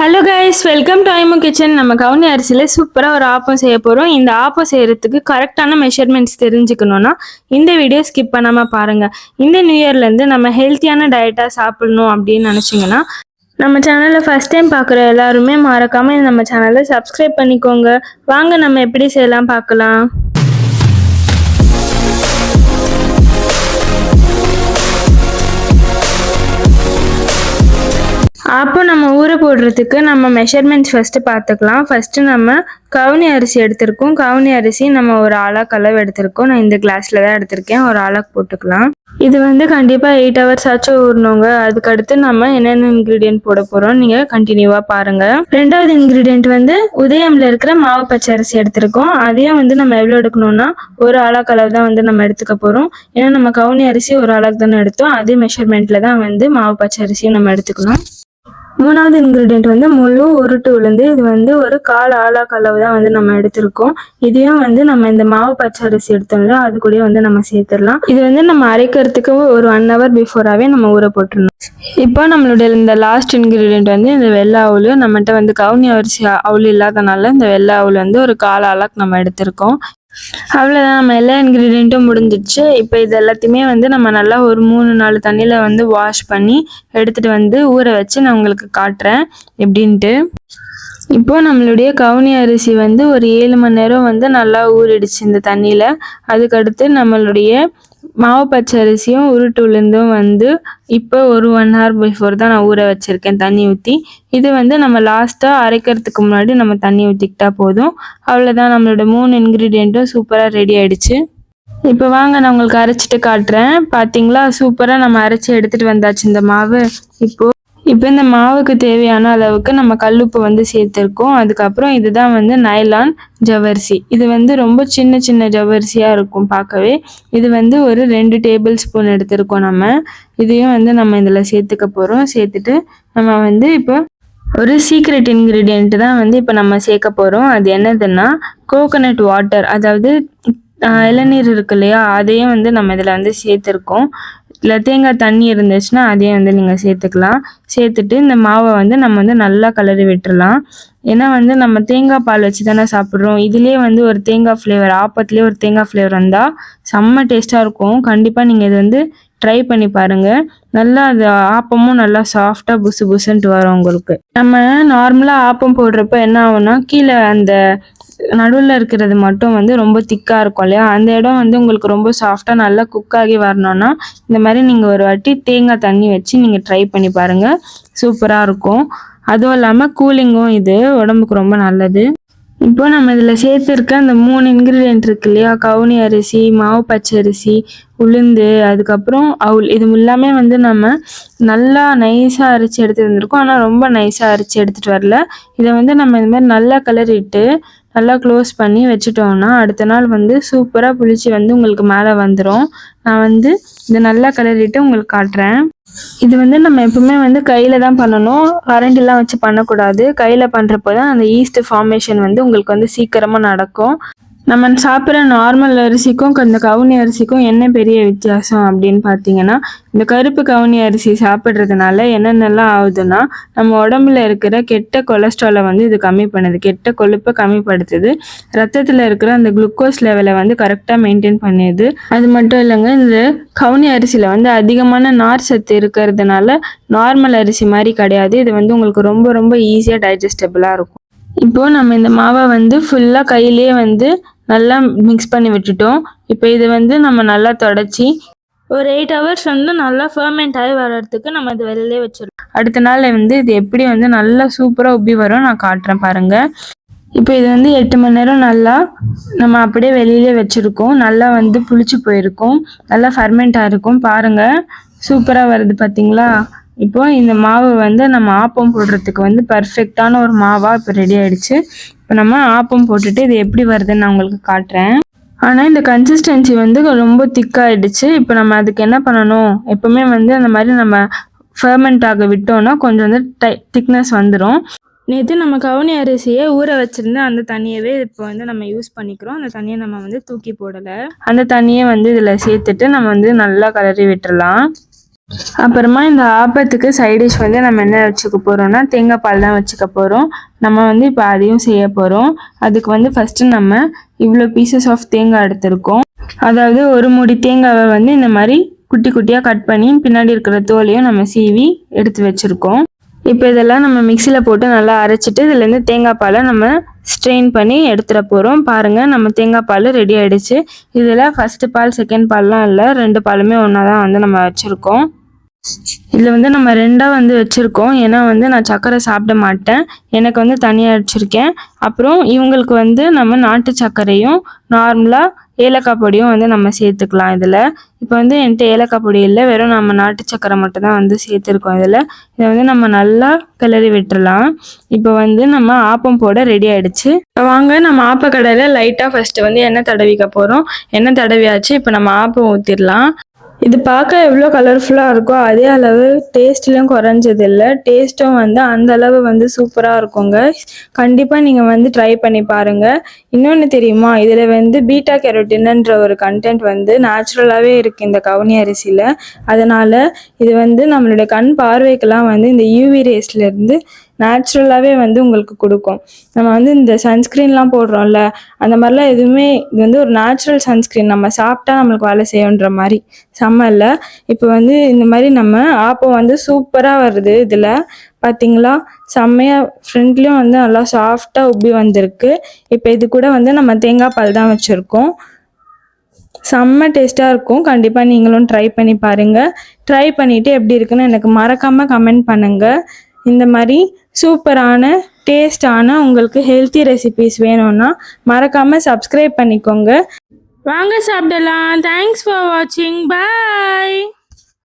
Hello guys welcome to Aimu kitchen நம்ம கவுனி அரிசியில் சூப்பராக ஒரு ஆப்பம் செய்ய போகிறோம் இந்த ஆப்பம் செய்கிறதுக்கு கரெக்டான மெஷர்மெண்ட்ஸ் தெரிஞ்சுக்கணுன்னா இந்த வீடியோ ஸ்கிப் பண்ணாமல் பாருங்கள் இந்த நியூ இயர்லேருந்து நம்ம ஹெல்த்தியான டயட்டாக சாப்பிடணும் அப்படின்னு நினச்சிங்கன்னா நம்ம சேனலை ஃபஸ்ட் டைம் பார்க்குற எல்லாருமே மறக்காமல் நம்ம சேனலை சப்ஸ்கிரைப் பண்ணிக்கோங்க. வாங்க நம்ம எப்படி செய்யலாம் பார்க்கலாம். அப்போ நம்ம ஊற போடுறதுக்கு நம்ம மெஷர்மெண்ட்ஸ் ஃபஸ்ட்டு பார்த்துக்கலாம். ஃபஸ்ட்டு நம்ம கவுனி அரிசி எடுத்திருக்கோம். கவுனி அரிசி நம்ம ஒரு ஆளாக் அளவு எடுத்திருக்கோம். நான் இந்த கிளாஸில் தான் எடுத்திருக்கேன். ஒரு ஆளாக் போட்டுக்கலாம். இது வந்து கண்டிப்பாக எயிட் ஹவர்ஸ் ஆச்சும் ஊறணுங்க. அதுக்கடுத்து நம்ம என்னென்ன இன்க்ரீடியன்ட் போட போகிறோம் நீங்கள் கண்டினியூவாக பாருங்கள் ரெண்டாவது இன்க்ரீடியன்ட் வந்து உதயமில் இருக்கிற மாவு பச்சை அரிசி எடுத்திருக்கோம். அதையும் வந்து நம்ம எவ்வளோ எடுக்கணும்னா ஒரு ஆளாக் அளவு தான் வந்து நம்ம எடுத்துக்க போகிறோம் ஏன்னா நம்ம கவுனி அரிசி ஒரு ஆளாக் தானே எடுத்தோம். அதே மெஷர்மெண்ட்டில் தான் வந்து மாவு பச்சை அரிசியும் நம்ம எடுத்துக்கணும். மூணாவது இன்க்ரீடியன்ட் வந்து முழு உருட்டு உளுந்து. இது வந்து ஒரு கால் ஆளாக் அளவு தான் வந்து நம்ம எடுத்திருக்கோம். இதையும் வந்து நம்ம இந்த மாவு பச்சை அரிசி எடுத்தோம்ல அது கூடயே வந்து நம்ம சேர்த்துடலாம். இது வந்து நம்ம அரைக்கிறதுக்கு ஒரு ஒன் ஹவர் பிஃபோராகவே நம்ம ஊற போட்டுருணும் இப்போ நம்மளுடைய இந்த லாஸ்ட் இன்க்ரீடியன்ட் வந்து இந்த வெள்ளை அவுள். நம்மகிட்ட வந்து கவுனி அரிசி அவுள் இல்லாதனால இந்த வெள்ளை அவுள் வந்து ஒரு கால் ஆளாக் நம்ம எடுத்திருக்கோம். அவ்வளோதான் நம்ம எல்லா இன்க்ரீடியண்ட்டும் முடிஞ்சிடுச்சு. இப்போ இது எல்லாத்தையுமே வந்து நம்ம நல்லா ஒரு மூணு நாலு தண்ணியில் வந்து வாஷ் பண்ணி எடுத்துகிட்டு வந்து ஊற வச்சு நான் உங்களுக்கு காட்டுறேன். எப்படின்ட்டு. இப்போ நம்மளுடைய கவுனி அரிசி வந்து ஒரு ஏழு மணி நேரம் வந்து நல்லா ஊறிடுச்சு இந்த தண்ணியில். அதுக்கடுத்து நம்மளுடைய மாவு பச்சை அரிசியும் உருட்டு உளுந்தும் வந்து இப்போ ஒரு ஒன் ஹவர் பிஃபோர் தான் நான் ஊற வச்சுருக்கேன் தண்ணி ஊற்றி இது வந்து நம்ம லாஸ்ட்டாக அரைக்கிறதுக்கு முன்னாடி நம்ம தண்ணி ஊற்றிக்கிட்டா போதும். அவ்வளோதான் நம்மளோட மூணு இன்க்ரீடியண்ட்டும் சூப்பராக ரெடி ஆகிடுச்சு இப்போ வாங்க நான் உங்களுக்கு அரைச்சிட்டு காட்டுறேன். பார்த்தீங்களா சூப்பராக நம்ம அரைச்சி எடுத்துகிட்டு வந்தாச்சு இந்த மாவு. இப்போது இப்போ இந்த மாவுக்கு தேவையான அளவுக்கு நம்ம கல்லுப்பு வந்து சேர்த்துருக்கோம். அதுக்கப்புறம் இதுதான் வந்து நைலான் ஜவ்வரிசி. இது வந்து ரொம்ப சின்ன சின்ன ஜவ்வரிசியாக இருக்கும் பார்க்கவே. இது வந்து ஒரு ரெண்டு டேபிள் ஸ்பூன் எடுத்திருக்கோம் நம்ம. இதையும் வந்து நம்ம இதில் சேர்த்துக்க போகிறோம் சேர்த்துட்டு நம்ம வந்து இப்போ ஒரு சீக்ரெட் இன்க்ரீடியன்ட் தான் வந்து இப்போ நம்ம சேர்க்க போகிறோம் அது என்னதுன்னா கோகனட் வாட்டர் அதாவது இளநீர் இருக்கு இல்லையா? அதையும் வந்து நம்ம இதில் வந்து சேர்த்துருக்கோம். இல்லை தேங்காய் தண்ணி இருந்துச்சுன்னா அதையும் வந்து நீங்கள் சேர்த்துக்கலாம். சேர்த்துட்டு இந்த மாவை வந்து நம்ம வந்து நல்லா கலரி விட்டுறலாம். ஏன்னா வந்து நம்ம தேங்காய் பால் வச்சு தானே சாப்பிட்றோம். இதுலேயே வந்து ஒரு தேங்காய் ஃப்ளேவர் ஆப்பத்துலேயே ஒரு தேங்காய் ஃப்ளேவர் வந்தால் செம்ம டேஸ்ட்டாக இருக்கும். கண்டிப்பாக நீங்கள் இது வந்து ட்ரை பண்ணி பாருங்கள் நல்லா அது ஆப்பமும் நல்லா சாஃப்டாக புசு புசுன்ட்டு வரும் உங்களுக்கு. நம்ம நார்மலாக ஆப்பம் போடுறப்ப என்ன ஆகும்னா கீழே அந்த நடுவில் இருக்கிறது மட்டும் வந்து ரொம்ப திக்காக இருக்கும் இல்லையா? அந்த இடம் வந்து உங்களுக்கு ரொம்ப சாஃப்டாக நல்லா குக் ஆகி வரணும்னா இந்த மாதிரி நீங்கள் ஒரு வாட்டி தேங்காய் தண்ணி வச்சு நீங்கள் ட்ரை பண்ணி பாருங்கள் சூப்பராக இருக்கும். அதுவும் இல்லாமல் கூலிங்கும் இது உடம்புக்கு ரொம்ப நல்லது. இப்போ நம்ம இதில் சேர்த்துருக்க அந்த மூணு இன்க்ரீடியன்ட் இருக்கு இல்லையா? கவுனி அரிசி மாவு பச்சை அரிசி உளுந்து அதுக்கப்புறம் அவுல் இது எல்லாமே வந்து நம்ம நல்லா நைஸாக அரைச்சி எடுத்து வந்திருக்கோம். ஆனால் ரொம்ப நைஸாக அரைச்சி எடுத்துகிட்டு வரல. இதை வந்து நம்ம இந்த மாதிரி நல்லா கலரிட்டு நல்லா க்ளோஸ் பண்ணி வச்சுட்டோம்னா அடுத்த நாள் வந்து சூப்பராக புளிச்சு வந்து உங்களுக்கு மேலே வந்துடும் நான் வந்து இதை நல்லா கலரிட்டு உங்களுக்கு காட்டுறேன். இது வந்து நம்ம எப்பவுமே வந்து கையில் தான் பண்ணணும். எல்லாம் வச்சு பண்ணக்கூடாது. கையில் பண்ணுறப்போ தான் அந்த ஈஸ்ட் ஃபார்மேஷன் வந்து உங்களுக்கு வந்து சீக்கிரமாக நடக்கும். நம்ம சாப்பிட்ற நார்மல் அரிசிக்கும் இந்த கவுனி அரிசிக்கும் என்ன பெரிய வித்தியாசம் அப்படின்னு பார்த்தீங்கன்னா இந்த கருப்பு கவுனி அரிசி சாப்பிட்றதுனால என்னென்னலாம் ஆகுதுன்னா நம்ம உடம்புல இருக்கிற கெட்ட கொலஸ்ட்ராலை வந்து இது கம்மி பண்ணுது. கெட்ட கொழுப்பை கம்மிப்படுத்துது. ரத்தத்தில் இருக்கிற அந்த குளுக்கோஸ் லெவலை வந்து கரெக்டாக மெயின்டைன் பண்ணிடுது அது மட்டும் இல்லைங்க இந்த கவுனி அரிசியில் வந்து அதிகமான நார் சத்து இருக்கிறதுனால நார்மல் அரிசி மாதிரி கிடையாது. இது வந்து உங்களுக்கு ரொம்ப ரொம்ப ஈஸியாக டைஜஸ்டபிளாக இருக்கும். இப்போ நம்ம இந்த மாவை வந்து ஃபுல்லாக கையிலேயே வந்து நல்லா மிக்ஸ் பண்ணி விட்டுட்டோம். இப்போ இது வந்து நம்ம நல்லா தொடச்சி ஒரு எயிட் ஹவர்ஸ் வந்து நல்லா ஃபர்மெண்ட் ஆகி வர்றதுக்கு நம்ம இது வெளிலே வச்சிருக்கோம் அடுத்த நாள் வந்து இது எப்படி வந்து நல்லா சூப்பராக உப்பி வரும் நான் காட்டுறேன் பாருங்க. இப்போ இது வந்து எட்டு மணி நேரம் நல்லா நம்ம அப்படியே வெளியிலே வச்சுருக்கோம். நல்லா வந்து புளிச்சு போயிருக்கும். நல்லா ஃபர்மெண்ட்டாக இருக்கும் பாருங்க சூப்பராக வருது பார்த்தீங்களா இப்போ இந்த மாவு வந்து நம்ம ஆப்பம் போடுறதுக்கு வந்து பர்ஃபெக்டான ஒரு மாவாக இப்போ ரெடி ஆயிடுச்சு. இப்போ நம்ம ஆப்பம் போட்டுட்டு இது எப்படி வருதுன்னு நான் உங்களுக்கு காட்டுறேன். ஆனால் இந்த கன்சிஸ்டன்சி வந்து ரொம்ப திக்காயிடுச்சு இப்போ நம்ம அதுக்கு என்ன பண்ணணும்? எப்பவுமே வந்து அந்த மாதிரி நம்ம ஃபர்மெண்ட் ஆக விட்டோம்னா கொஞ்சம் வந்து டை திக்னஸ் வந்துடும் நேற்று நம்ம கவுனி அரிசியை ஊற வச்சிருந்த அந்த தண்ணியவே இப்போ வந்து நம்ம யூஸ் பண்ணிக்கிறோம். அந்த தண்ணியை நம்ம வந்து தூக்கி போடலை. அந்த தண்ணியை வந்து இதில் சேர்த்துட்டு நம்ம வந்து நல்லா கலரி விட்டுடலாம் அப்புறமா இந்த ஆப்பத்துக்கு சைடிஷ் வந்து நம்ம என்ன வச்சுக்க போகிறோம்னா தேங்காய் பால் தான் வச்சுக்க போகிறோம் நம்ம வந்து இப்போ அதையும் செய்ய போகிறோம் அதுக்கு வந்து ஃபஸ்ட்டு நம்ம இவ்வளோ பீசஸ் ஆஃப் தேங்காய் எடுத்திருக்கோம். அதாவது ஒரு முடி தேங்காவை வந்து இந்த மாதிரி குட்டி குட்டியாக கட் பண்ணி பின்னாடி இருக்கிற தோலையும் நம்ம சீவி எடுத்து வச்சுருக்கோம். இப்போ இதெல்லாம் நம்ம மிக்சியில் போட்டு நல்லா அரைச்சிட்டு இதுலேருந்து தேங்காய் பாலை நம்ம ஸ்ட்ரெயின் பண்ணி எடுத்துட போகிறோம் பாருங்கள் நம்ம தேங்காய் பால் ரெடி ஆயிடுச்சு. இதில் ஃபஸ்ட்டு பால் செகண்ட் பால்லாம் இல்லை. ரெண்டு பாலுமே ஒன்றா தான் வந்து நம்ம வச்சுருக்கோம். இதில் வந்து நம்ம ரெண்டாக வந்து வச்சுருக்கோம். ஏன்னா வந்து நான் சர்க்கரை சாப்பிட மாட்டேன். எனக்கு வந்து தனியாக வச்சுருக்கேன் அப்புறம் இவங்களுக்கு வந்து நம்ம நாட்டு சர்க்கரையும் நார்மலாக ஏலக்காய் பொடியும் வந்து நம்ம சேர்த்துக்கலாம் இதில். இப்போ வந்து என்கிட்ட ஏலக்காய் பொடி இல்லை. வெறும் நம்ம நாட்டு சர்க்கரை மட்டும் தான் வந்து சேர்த்துருக்கோம் இதில். இதை வந்து நம்ம நல்லா கிளறி விட்டுறலாம் இப்போ வந்து நம்ம ஆப்பம் போட ரெடி ஆகிடுச்சு இப்போ வாங்க நம்ம ஆப்ப கடையில் லைட்டாக ஃபஸ்ட்டு வந்து எண்ணெய் தடவிக்க போகிறோம் எண்ணெய் தடவியாச்சு. இப்போ நம்ம ஆப்பம் ஊற்றிடலாம் இது பார்க்க எவ்வளோ கலர்ஃபுல்லாக இருக்கோ அதே அளவு டேஸ்ட்லையும் குறைஞ்சது இல்லை டேஸ்ட்டும் வந்து அந்த அளவு வந்து சூப்பராக இருக்குங்க. கண்டிப்பாக நீங்கள் வந்து ட்ரை பண்ணி பாருங்கள் இன்னொன்று தெரியுமா? இதில் வந்து பீட்டா கேரோட்டின்ன்ற ஒரு கண்டென்ட் வந்து நேச்சுரலாகவே இருக்குது இந்த கவுனி அரிசியில். அதனால் இது வந்து நம்மளுடைய கண் பார்வைக்கெல்லாம் வந்து இந்த யூவி ரேஸ்லேருந்து நேச்சுரலாகவே வந்து உங்களுக்கு கொடுக்கும். நம்ம வந்து இந்த சன்ஸ்க்ரீன்லாம் போடுறோம்ல அந்த மாதிரிலாம் எதுவுமே இது வந்து ஒரு நேச்சுரல் சன்ஸ்க்ரீன் நம்ம சாப்பிட்டா நம்மளுக்கு வேலை செய்யுன்ற மாதிரி. செம்ம இல்லை? இப்போ வந்து இந்த மாதிரி நம்ம ஆப்பம் வந்து சூப்பராக வருது இதில். பார்த்தீங்களா செம்மையாக ஃப்ரண்ட்லேயும் வந்து நல்லா சாஃப்டாக உப்பி வந்திருக்கு. இப்போ இது கூட வந்து நம்ம தேங்காய் பால் தான் வச்சுருக்கோம். செம்ம டேஸ்ட்டாக இருக்கும். கண்டிப்பாக நீங்களும் ட்ரை பண்ணி பாருங்கள் ட்ரை பண்ணிவிட்டு எப்படி இருக்குன்னு எனக்கு மறக்காமல் கமெண்ட் பண்ணுங்கள் இந்த மாதிரி சூப்பரான டேஸ்டான உங்களுக்கு ஹெல்த்தி ரெசிபிஸ் வேணும்னா மறக்காமல் சப்ஸ்கிரைப் பண்ணிக்கோங்க. வாங்க சாப்பிடலாம். தேங்க்ஸ் ஃபார் வாட்சிங் பாய்